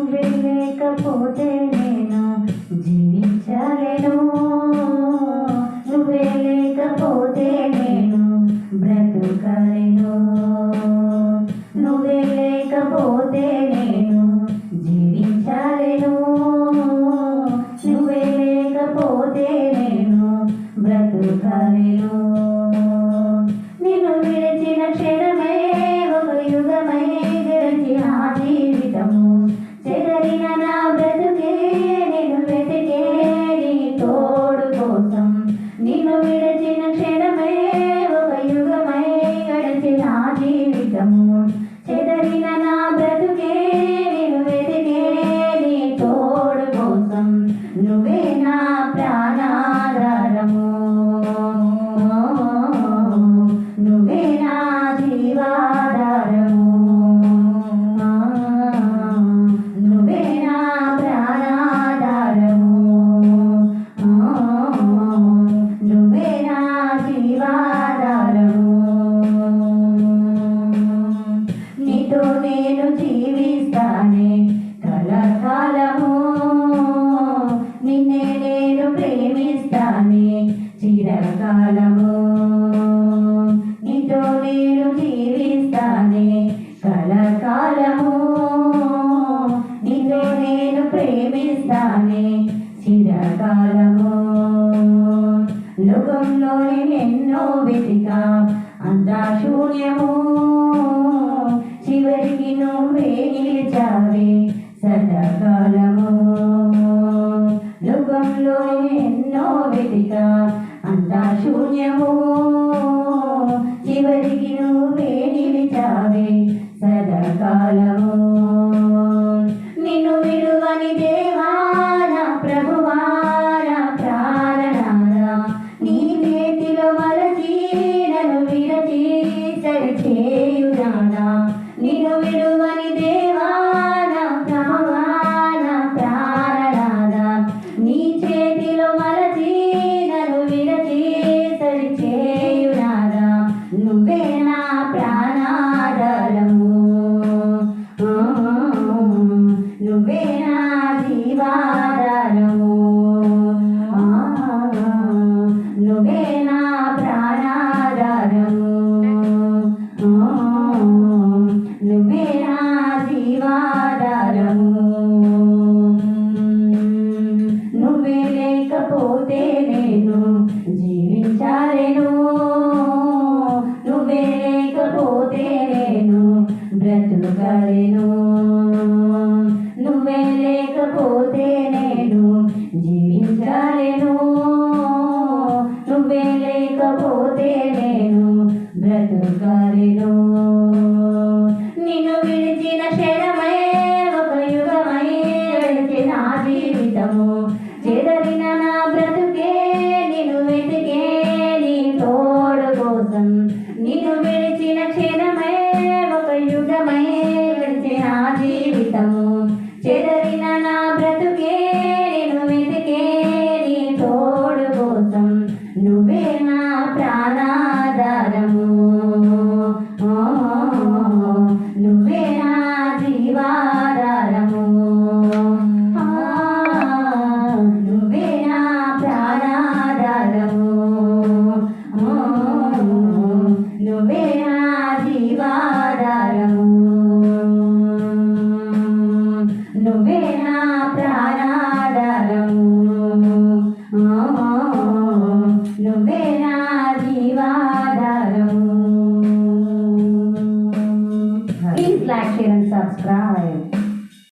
నువ్వే లేకపోతే నేను జీవించలేను. నువ్వే లేకపోతే నేను బ్రతుకలేను. నువ్వే లేకపోతే నేను జీవించలేను. నువ్వే లేకపోతే నేను బ్రతుకలేను. నేను జీవిస్తానే. కలకాలము నిన్ను నేను ప్రేమిస్తానే. చిరకాలము లోకంలోని ఎన్నో వెతిక. అంతా శూన్యము చివరికి నువ్వే నిలిచావి. సదాకాలము లోకంలోని ఎన్నో వెతిక. అంతా శూన్యము చివరికి నువ్వే నిలిచావే? సదాకాలము బ్రతకలేను నువ్వే లేకపోతే నేను జీవించలేను. నువ్వే లేకపోతే నేను